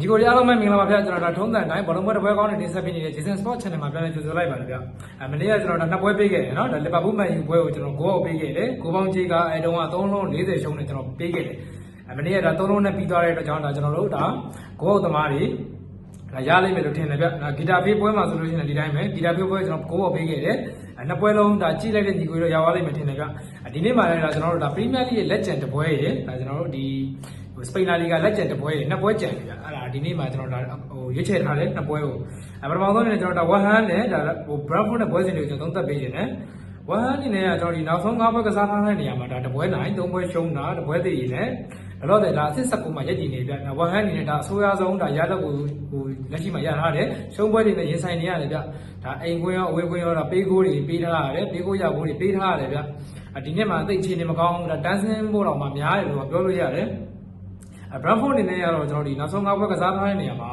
ဒီကိုရအားလုံးပဲမင်္ဂလာပါဗျာကျွန်တော်ဒါထုံးစံတိုင်းဘောလုံးပွဲတစ်ပွဲကောင်းနေတင်ဆက်ပေးနေတဲ့ Jason Sport Channel မှာပြန်လည်ကြိုဆိုလိုက်ပါတယ်ဗျာအဲမနေ့ကကျွန်တော်ဒါနှစ်ပွဲပေးခဲ့တယ်နော်ဒါလီဗာပူးမန်ယူပွဲကိုကျွန်တော်ဂိုးအောင်ပေးခဲ့တယ်ဂိုးပေါင်းကြီးကအဲတုန်းက3လုံး40ရှုံးနေကျွန်တော်ပေးခဲ့တယ်အဲမနေ့ကဒါ3လုံးနဲ့ပြီးသွားတဲ့အတွက်ကြောင့်ဒါကျွန်တော်တို့ဒါဂိုးအောင်သမားတွေ ဒါရလိမ့်မယ်လို့ထင်တယ်ဗျဒါဂီတာဖေးပွဲမှာဆိုလို့ရှိရင်ဒီတိုင်းပဲဂီတာဖေးပွဲကျွန်တော်ဂိုးအောင်ပေးခဲ့တယ်အဲနှစ်ပွဲလုံးဒါကြည့်လိုက်တဲ့ညီကိုတော့ရသွားလိမ့်မယ်ထင်တယ်ဗျဒီနေ့မှလည်းဒါကျွန်တော်တို့ဒါပရီးမီးယားလိရဲ့လက်ကျန်တစ်ပွဲရယ်ဒါကျွန်တော်တို့ဒီဟိုစပိန်လာလီကလက်ကျန်တစ်ပွဲရနှစ်ပွဲကျန်ပြီဗျအဲ့ဒါဒီနေ့မှကျွန်တော်ဒါဟိုရွေးချယ်ထားတဲ့နှစ်ပွဲကိုအပထမဆုံးအနေနဲ့ကျွန်တော်ဒါဝဟန်နဲ့ဒါဟိုဘရန်ဖို့နဲ့ပွဲစဉ်တွေကိုကျွန်တော်သုံးသပ်ပေးခြင်းနဲ့ဝဟန်အနေနဲ့ကကျွန်တော်ဒီနောက်ဆုံး၅ပွဲကစားထားတဲ့နေရာမှာဒါတစ်ပွဲနိုင်၃ပွဲရှုံးတာတစ်ပွဲတည်ရည်နဲ့ တော့တယ်ဒါအစ်စ်19မှာရက်တည်နေဗျဝဟန်အနေနဲ့ဒါအဆိုးရဆုံးဒါရတဲ့ကိုဟိုလက်ရှိမှာရထားတယ်ရှုံးပွဲတွေနဲ့ရင်ဆိုင်နေရတယ်ဗျဒါအိမ်ကွင်းရောအဝေးကွင်းရောဒါပေးကိုးတွေပေးထားရတယ်ပေးကိုးရကိုးတွေပေးထားရတယ်ဗျဒီနေ့မှာအသိအခြေအနေမကောင်းဘူးဒါတန်းစင်းဖို့တော့မှများတယ်လို့ပြောလို့ရတယ်ဘရန်ဖို့အနေနဲ့ကတော့ကျွန်တော်ဒီနောက်ဆုံး၅ဘွဲကစားထားတဲ့နေရာမှာ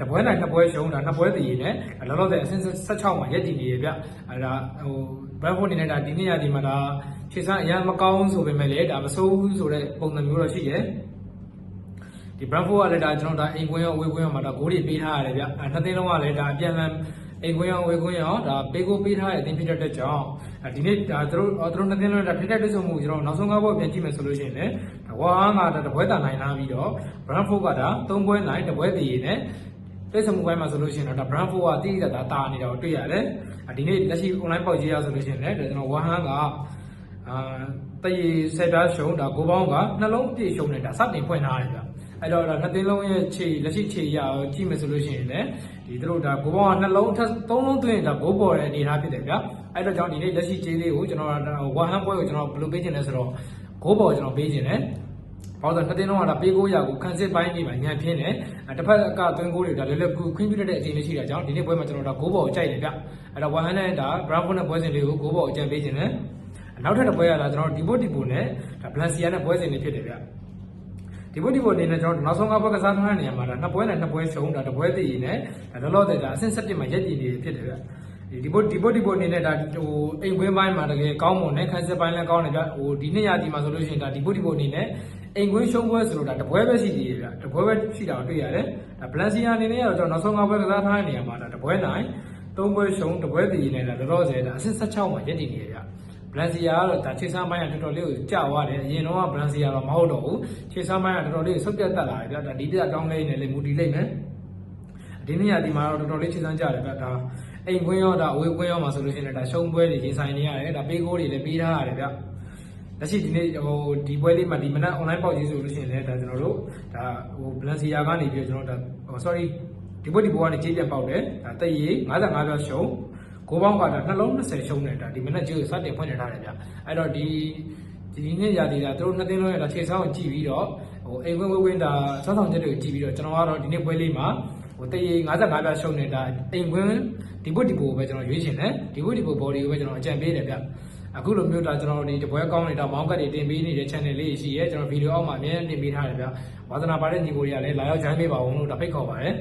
တပွဲနိုင်နှစ်ပွဲရှုံးတာနှစ်ပွဲတည်ရည်နဲ့လောလောဆယ်အဆင့်16မှာရက်တည်နေရဗျအဲဒါဟိုဘရန်ဖို့အနေနဲ့ဒါဒီနေ့ရဒီမှာဒါခြေစမ်းအရင်မကောင်းဆိုပေမဲ့လည်းဒါမဆိုးဘူးဆိုတဲ့ပုံစံမျိုးတော့ရှိတယ်ဒီဘရန်ဖို့ကလည်းဒါကျွန်တော်ဒါအိမ်ကွင်းရောဝေးကွင်းရောမှာဒါဂိုးတွေပေးထားရတယ်ဗျအဲနှစ်သိန်းလုံးကလည်းဒါအပြန်လန်အိမ်ကွင်းရောဝေးကွင်းရောဒါပေးကိုပေးထားတဲ့အသင်းဖြစ်တဲ့ကြောင့်ဒီနေ့ဒါသူတို့သူတို့နှစ်သိန်းလုံးဒါထိတဲ့တိစုံမှုကျွန်တော်နောက်ဆုံးကားဘောပြန်ကြည့်မယ်ဆိုလို့ရှိရင်လည်းဒါဝါဟန်ကဒါတပွဲတာနိုင်လာပြီးတော့ Brentford ကဒါ၃ပွဲနိုင်တပွဲတည်ရည်နဲ့ တိစုံမှုပိုင်းမှာဆိုလို့ရှိရင်တော့ဒါ Brentford ကတိတိကျကျတာနေတာကိုတွေ့ရတယ်ဒီနေ့လက်ရှိ online ပေါက်ကြီးရဆိုလို့ရှိရင်လည်းကျွန်တော်ဝါဟန်ကအာတရေဆက်တာရှုံးဒါကိုပေါင်းကနှလုံးအပြည့်ရှုံးနေတာစတင်ဖွင့်ထားတယ်ဗျအဲ့တော့ဒါနှစ်သိန်းလုံးရဲ့ခြေလက်ရှိခြေရအောင်ကြည့်မယ်ဆိုလို့ရှိရင်လည်းဒီသူတို့ဒါကိုပေါင်းကနှလုံးထက်သုံးလုံးသွင်းဒါဘိုးပေါ်တဲ့အနေအထားဖြစ်တယ်ဗျအဲ့တော့ကြောင့်ဒီနေ့လက်ရှိခြေလေးကိုကျွန်တော်ဝါဟန်ပွဲကိုကျွန်တော်ဘယ်လိုပေးချင်လဲဆိုတော့ဂိုးပေါ်ကျွန်တော်ပေးချင်တယ် ဘာလို့လဲနှစ်သိန်းလုံးကဒါပေးကိုရကိုခန်းစစ်ပိုင်းနေမှာညံပြင်းတယ်တစ်ဖက်ကသွင်းကိုတွေဒါလည်းလည်းခွင့်ပြုတဲ့အခြေအနေရှိတာကြောင့်ဒီနေ့ပွဲမှာကျွန်တော်ဒါဂိုးပေါ်ကိုကြိုက်တယ်ဗျအဲ့တော့ဝါဟန်နဲ့ဒါဘရာဖိုနဲ့ပွဲစဉ်လေးကိုဂိုးပေါ်ကိုကြံပေးချင်တယ်နောက်ထပ်တစ်ပွဲရတာကျွန်တော်ဒီဘိုဒီဘိုနဲ့ဒါဘလန်စီယာနဲ့ပွဲစဉ်တွေဖြစ်တယ်ဗျဒီဘိုဒီဘိုအနေနဲ့ကျွန်တော်နောက်ဆုံးကပွဲကစားထားတဲ့နေရာမှာဒါနှစ်ပွဲနဲ့နှစ်ပွဲရှုံးတာတစ်ပွဲတည်ရည်နဲ့ဒါလောလောဆယ်ဒါအဆင့်7မှာရက်တည်နေဖြစ်တယ်ဗျ ဒီဘိုဒီဘိုဒီဘိုအနေနဲ့ဒါဟိုအိမ်ခွင်းပိုင်းမှာတကယ်ကောင်းမွန်တဲ့ခန်းစစ်ပိုင်းလည်းကောင်းတယ်ဗျဟိုဒီနှစ်ရာဒီမှာဆိုလို့ရှိရင်ဒါဒီဘိုဒီဘိုအနေနဲ့အိမ်ခွင်းရှုံးပွဲဆိုတော့ဒါတပွဲပဲရှိသေးတယ်ဗျတပွဲပဲရှိတာကိုတွေ့ရတယ်ဒါဘလန်စီယာအနေနဲ့ကတော့ကျွန်တော်နောက်ဆုံးကပွဲကစားထားတဲ့နေရာမှာဒါတပွဲနိုင်သုံးပွဲရှုံးတပွဲတည်ရည်နဲ့ဒါလောလောဆယ်ဒါအဆင့်16မှာရက်တည်နေတယ်ဗျဘလန်စီယာကတော့ဒါခြေစမ်းပိုင်းကတော်တော်လေးကိုကြာသွားတယ်အရင်တော့ဘလန်စီယာတော့မဟုတ်တော့ဘူးခြေစမ်းပိုင်းကတော်တော်လေးဆုတ်ပြတ်တက်လာတယ်ဗျဒါဒီပြအကြောင်းလေးနဲ့လေမူတည်လိုက်မယ်ဒီနေ့ရဒီမှာတော့တော်တော်လေးခြေစမ်းကြတယ်ဗျဒါ အိမ်ခွင်းရောဒါအဝေးခွင်းရောမှာဆိုလို့ရှိရင်ဒါရှုံးပွဲတွေရင်ဆိုင်နေရတယ်ဒါပေးကိုးတွေလည်းပေးထားရတယ်ဗျလက်ရှိဒီနေ့ဟိုဒီပွဲလေးမှာဒီမနက် online ပေါက်ကြီးဆိုလို့ရှိရင်လည်းဒါကျွန်တော်တို့ဒါဟိုဘလန်စီယာကနေပြီးတော့ကျွန်တော်ဒါ sorry ဒီဘက်ဒီဘောကနေကြေးပြန်ပေါက်တယ်ဒါတက်ရီ55ပြောရှုံးကိုပေါင်းကဒါနှလုံး20ရှုံးနေတာဒီမနေ့ကျိုးစတင်ဖွင့်နေထားတယ်ဗျအဲ့တော့ဒီဒီနေ့ရာဒီကသူတို့နှစ်သိန်းလုံးရဲ့ခြေဆောင်ကိုကြည့်ပြီးတော့ဟိုအိမ်ဝင်းဝင်းဝင်းဒါစောဆောင်ချက်တွေကိုကြည့်ပြီးတော့ကျွန်တော်ကတော့ဒီနေ့ပွဲလေးမှာ ဟိုတရေ55ပြရှုံးနေတာအိမ်ဝင်းဒီဘုတ်ဒီဘိုပဲကျွန်တော်ရွေးချင်တယ်ဒီဘုတ်ဒီဘို body ကိုပဲကျွန်တော်အကြံပေးတယ်ဗျအခုလိုမျိုးဒါကျွန်တော်ဒီတပွဲကောင်းနေတာမောင်းကတ်တွေတင်ပေးနေတဲ့ channel လေးရှိရဲကျွန်တော်ဗီဒီယိုအောက်မှာအမြဲတင်ပေးထားတယ်ဗျဝါသနာပါတဲ့ညီကိုတွေကလည်းလာရောက် join ပေးပါဦးလို့ဒါဖိတ်ခေါ်ပါတယ်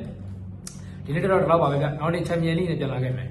ဒီနေ့တော့ဒီလောက်ပါပဲဗျနောက်နေ့ချန်ပီယံလိနဲ့ပြန်လာခဲ့မယ်